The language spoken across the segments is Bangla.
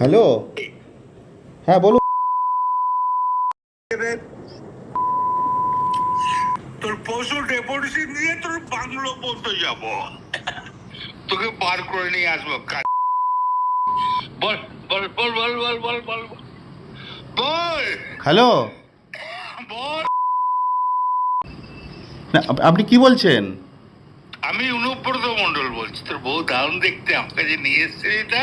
হ্যালো? হ্যাঁ বলুন। তোর পশু ডেপুটেশন দিয়ে তোর বাংলো পর্যন্ত যাব। তোকে বার করে নিয়ে আসব বল বল বল বল বল বল বল। বল। হ্যালো? বল। না আপনি কি বলছেন? আমি অনুব্রত মন্ডল বলছি তোর বউ দারুণ দেখতে আমাকে যে নিয়ে এসছে এটা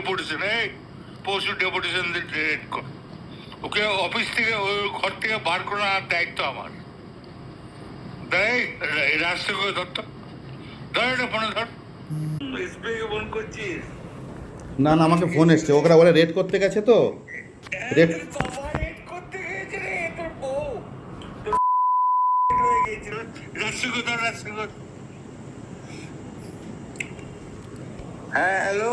ডেপুটেশন এই পরশু ওকে অফিস থেকে ওই ঘর থেকে বার করার দায়িত্ব আমার। দেয় রাষ্ট্রকে ধরত ধর এটা ফোনে ধর। ফোন করছিস? না না আমাকে ফোন এসছে। ওরা বলে রেড করতে গেছে তো। রেড হ্যাঁ হ্যালো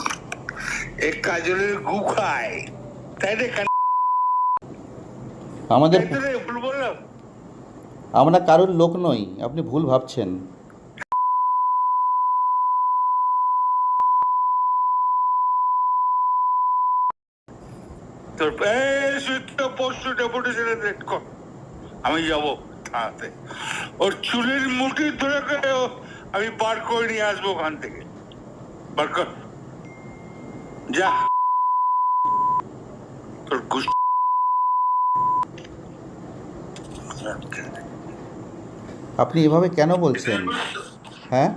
কাজলের গু খায়। তাই রে আমাদের ভুল বললাম। আমরা কারোর লোক নই আপনি ভুল ভাবছেন। আমি যাব থানাতে। ওর চুলের মুঠি ধরে করে আমি বার করে নিয়ে আসব ওখান থেকে। বার কর। যা। তোর আপনি এভাবে কেন বলছেন? হ্যাঁ?